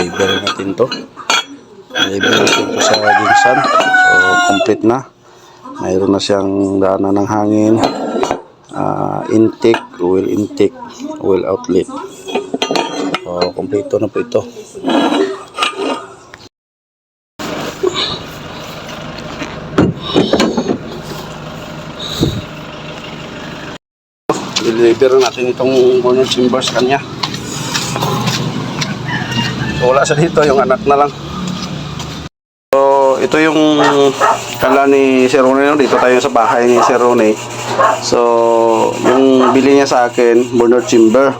deliver natin to. Deliver natin to sa Jinsan so complete na. Mayroon na siyang daanan ng hangin. Ah, intake oil intake oil outlet. So kompleto na po ito. Deliver natin itong bonus chambers kanya wala sa dito, yung anak na lang. So, ito yung kala ni Sir Rone. no? Dito tayo sa bahay ni Sir Rone. So, yung bili niya sa akin, burner chamber.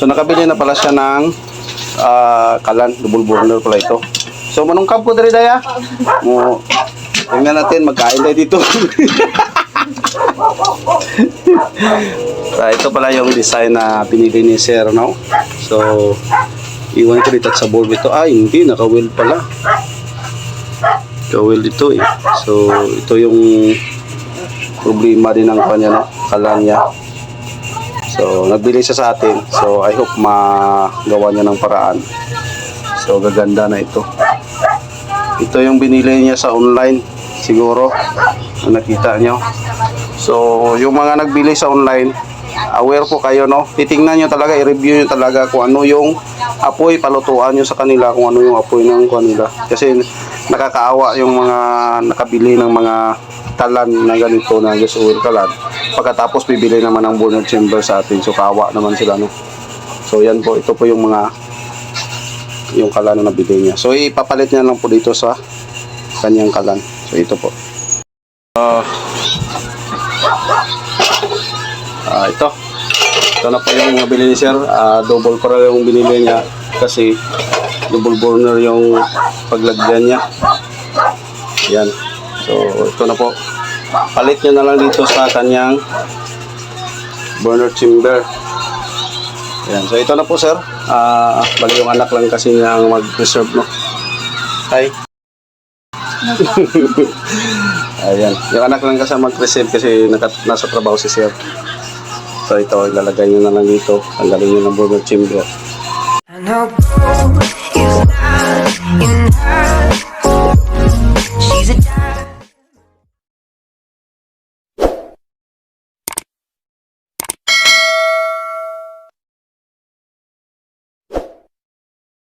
So, nakabili na pala siya ng ah, kalan, double burner pala ito. So, manungkap ko dali daya. Mo, tingnan natin, magkain tayo dito. Ah, ito pala yung design na pinili ni Sir, no? So, iwan ko dito sa bulb ito. Ah, hindi, naka-wheel pala. Naka-wheel dito eh. So, ito yung problema din ng kanya, no? Kalan niya. So, nagbili siya sa atin. So, I hope magawa niya ng paraan. So, gaganda na ito. Ito yung binili niya sa online. Siguro, na nakita niyo. So, yung mga nagbili sa online, aware po kayo, no? Titingnan nyo talaga, i-review nyo talaga kung ano yung apoy, palutuan nyo sa kanila kung ano yung apoy ng kanila. Kasi nakakaawa yung mga nakabili ng mga talan na ganito na gas oil kalan. Pagkatapos bibili naman ng burner chamber sa atin. So, kaawa naman sila, no? So, yan po. Ito po yung mga yung kalan na nabili niya. So, ipapalit niya lang po dito sa kanyang kalan. So, ito po. Ah, Ah, ito. Ito na po yung nabili ni Sir. Ah, double para yung binili niya kasi double burner yung paglagyan niya. Yan. So, ito na po. Palit niya na lang dito sa kanyang burner chamber. Yan. So, ito na po, Sir. Ah, bali yung anak lang kasi niya ang mag-reserve, no? Hi. Ayan. Yung anak lang kasi mag-receive kasi nasa trabaho si Sir. So ito, ilalagay nyo na lang dito. Tanggalin nyo ng burner chamber. I know is not enough.